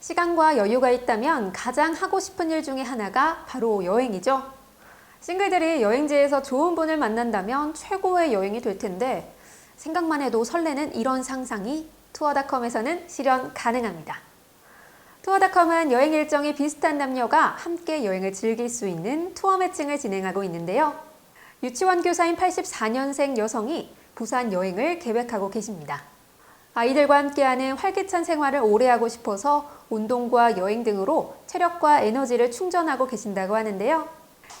시간과 여유가 있다면 가장 하고 싶은 일 중에 하나가 바로 여행이죠. 싱글들이 여행지에서 좋은 분을 만난다면 최고의 여행이 될 텐데 생각만 해도 설레는 이런 상상이 투어닷컴에서는 실현 가능합니다. 투어닷컴은 여행 일정이 비슷한 남녀가 함께 여행을 즐길 수 있는 투어 매칭을 진행하고 있는데요. 유치원 교사인 84년생 여성이 부산 여행을 계획하고 계십니다. 아이들과 함께하는 활기찬 생활을 오래 하고 싶어서 운동과 여행 등으로 체력과 에너지를 충전하고 계신다고 하는데요.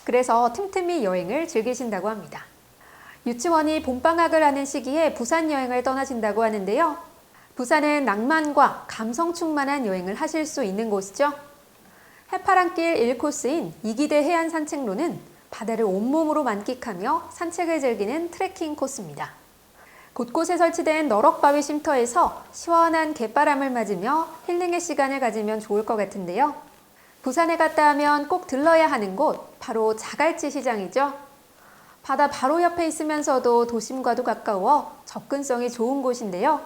그래서 틈틈이 여행을 즐기신다고 합니다. 유치원이 봄방학을 하는 시기에 부산 여행을 떠나신다고 하는데요. 부산은 낭만과 감성 충만한 여행을 하실 수 있는 곳이죠. 해파랑길 1코스인 이기대 해안 산책로는 바다를 온몸으로 만끽하며 산책을 즐기는 트레킹 코스입니다. 곳곳에 설치된 너럭바위 쉼터에서 시원한 갯바람을 맞으며 힐링의 시간을 가지면 좋을 것 같은데요. 부산에 갔다 하면 꼭 들러야 하는 곳, 바로 자갈치 시장이죠. 바다 바로 옆에 있으면서도 도심과도 가까워 접근성이 좋은 곳인데요.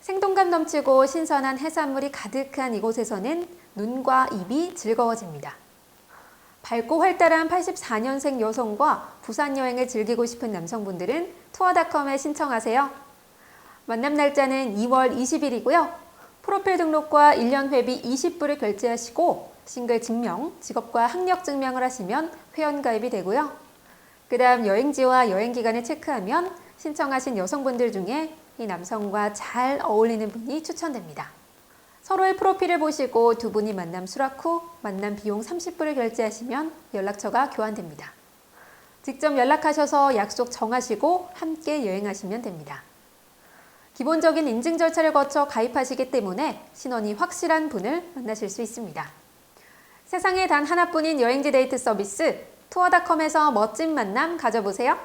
생동감 넘치고 신선한 해산물이 가득한 이곳에서는 눈과 입이 즐거워집니다. 밝고 활달한 84년생 여성과 부산 여행을 즐기고 싶은 남성분들은 투어닷컴에 신청하세요. 만남 날짜는 2월 20일이고요. 프로필 등록과 1년 회비 20불을 결제하시고 싱글 증명, 직업과 학력 증명을 하시면 회원 가입이 되고요. 그 다음 여행지와 여행 기간을 체크하면 신청하신 여성분들 중에 이 남성과 잘 어울리는 분이 추천됩니다. 서로의 프로필을 보시고 두 분이 만남 수락 후 만남 비용 30불을 결제하시면 연락처가 교환됩니다. 직접 연락하셔서 약속 정하시고 함께 여행하시면 됩니다. 기본적인 인증 절차를 거쳐 가입하시기 때문에 신원이 확실한 분을 만나실 수 있습니다. 세상에 단 하나뿐인 여행지 데이트 서비스 투어닷컴에서 멋진 만남 가져보세요.